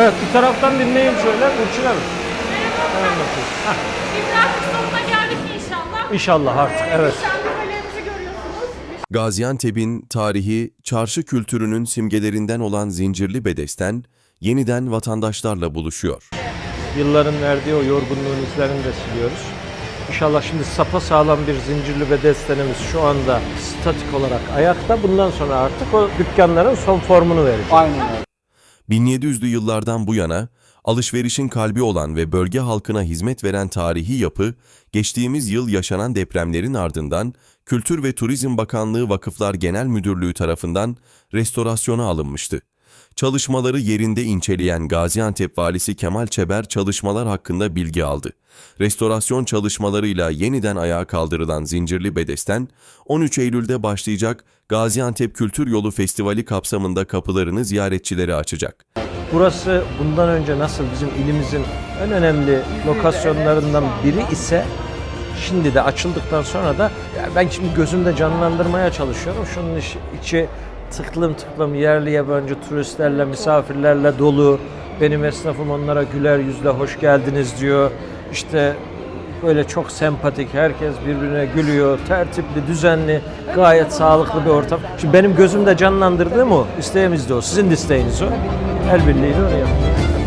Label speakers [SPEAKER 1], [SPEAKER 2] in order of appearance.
[SPEAKER 1] Evet bir taraftan dinleyin şöyle Burçin Hanım.
[SPEAKER 2] Şimdi artık sonuna geldik inşallah.
[SPEAKER 1] İnşallah artık evet.
[SPEAKER 2] Görüyorsunuz.
[SPEAKER 3] Gaziantep'in tarihi, çarşı kültürünün simgelerinden olan zincirli bedesten yeniden vatandaşlarla buluşuyor.
[SPEAKER 1] Yılların verdiği o yorgunluğun izlerini de siliyoruz. İnşallah şimdi sapa sağlam bir zincirli bedestenimiz şu anda statik olarak ayakta. Bundan sonra artık o dükkanların son formunu verecek.
[SPEAKER 4] Aynen öyle.
[SPEAKER 3] 1700'lü yıllardan bu yana alışverişin kalbi olan ve bölge halkına hizmet veren tarihi yapı, geçtiğimiz yıl yaşanan depremlerin ardından Kültür ve Turizm Bakanlığı Vakıflar Genel Müdürlüğü tarafından restorasyona alınmıştı. Çalışmaları yerinde inceleyen Gaziantep Valisi Kemal Çeber çalışmalar hakkında bilgi aldı. Restorasyon çalışmalarıyla yeniden ayağa kaldırılan Zincirli Bedesten, 13 Eylül'de başlayacak Gaziantep Kültür Yolu Festivali kapsamında kapılarını ziyaretçilere açacak.
[SPEAKER 1] Burası bundan önce nasıl bizim ilimizin en önemli lokasyonlarından biri ise şimdi de açıldıktan sonra da ya ben şimdi gözümde canlandırmaya çalışıyorum. Şunun içi, içi tıklım tıklım yerli yabancı turistlerle, misafirlerle dolu. Benim esnafım onlara güler yüzle hoş geldiniz diyor. İşte böyle çok sempatik, herkes birbirine gülüyor, tertipli, düzenli, gayet sağlıklı bir ortam. Şimdi benim gözümde canlandırdığım o, isteğimiz de o, sizin de isteğiniz o. El birliğiyle onu yapıyoruz.